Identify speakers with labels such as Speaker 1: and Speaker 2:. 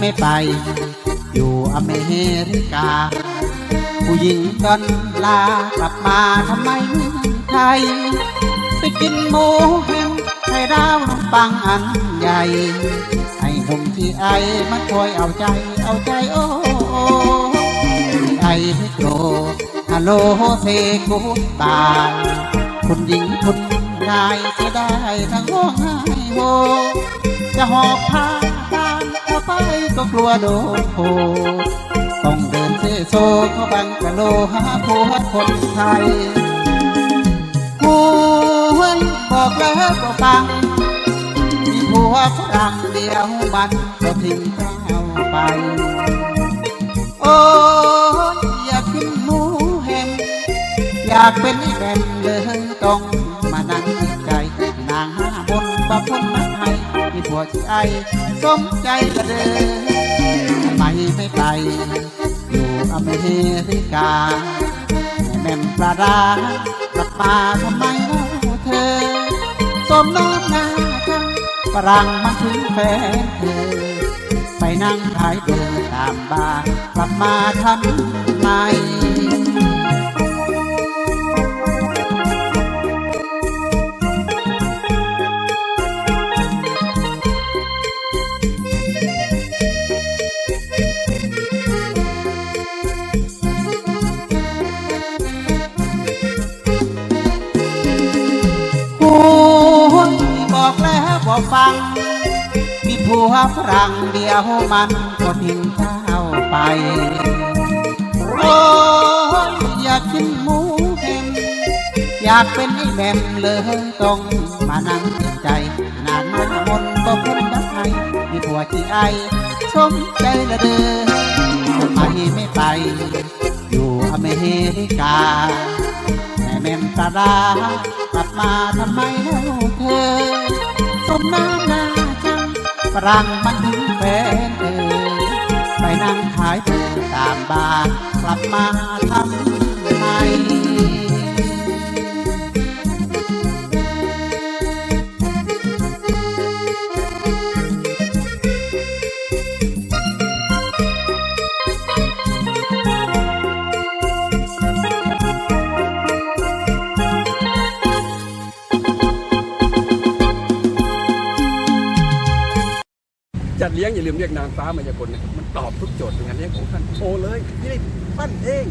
Speaker 1: ไม่ไป อยู่อเมริกา ผู้หญิงกันลากลับมาทำไมไทย ไปกินหมูแฮมไข่ดาวน้ำปังอันใหญ่ให้หนุ่มที่ไอมันคอยเอาใจเอาใจโอ้ไอไม่โกรธฮัลโหลเซกูตายคุณหญิงคุณนายเสียได้ทั้งร้องไห้โฮจะหอบผ้า ไปก็กลัวโดนโผต้องเดินเซโซเข้าบังกะโลหาผัวคนไทยหวยบอกแล้วก็ฟัง มีผัวฝรั่งเดียวมันก็ทิ้งเจ้าไป โอ้ยอยากกินหมูแฮมอยากเป็นแบนเลยต้องมานั่งใจนางห้าบนประพนมา ทยมีผัวที่ไอสมใจกระเดินทำไมไม่ไปอยู่อเมริกาแม่แม่ปลาดากลับมาทำไมเล่าเธอ สมน้ำหน้าจังฝรั่งมันถึงแฟนเธอ ไปนั่งขายเดินตามบ้านกลับมาทำไม โอ้ยบอกแล้วบอกฟัง มีผัวฝรั่งเดียวมันก็ทิ้งเจ้าไป โอ้ยอยากกินหมูแฮมอยากเป็นไอ้แบมเลยต้องมานั่งใจนานมามนก็พ้นดักไอมีผัวที่ไอสมใจละเด้อไมไม่ไป อยู่อเมริกา ม่นตาดากลับมาทำไมเล่าเธอ สมน้ำหน้าจังฝรั่งมันถึงแฟนเออไปนั่งขายเธอตามบ้านกลับมาทำไม
Speaker 2: จัดเลี้ยงอย่าลืมเรียกนางฟ้ามายากลนะมันตอบทุกโจทย์ในงานเลี้ยงของท่านโทรเลยนี่ปั้นเอง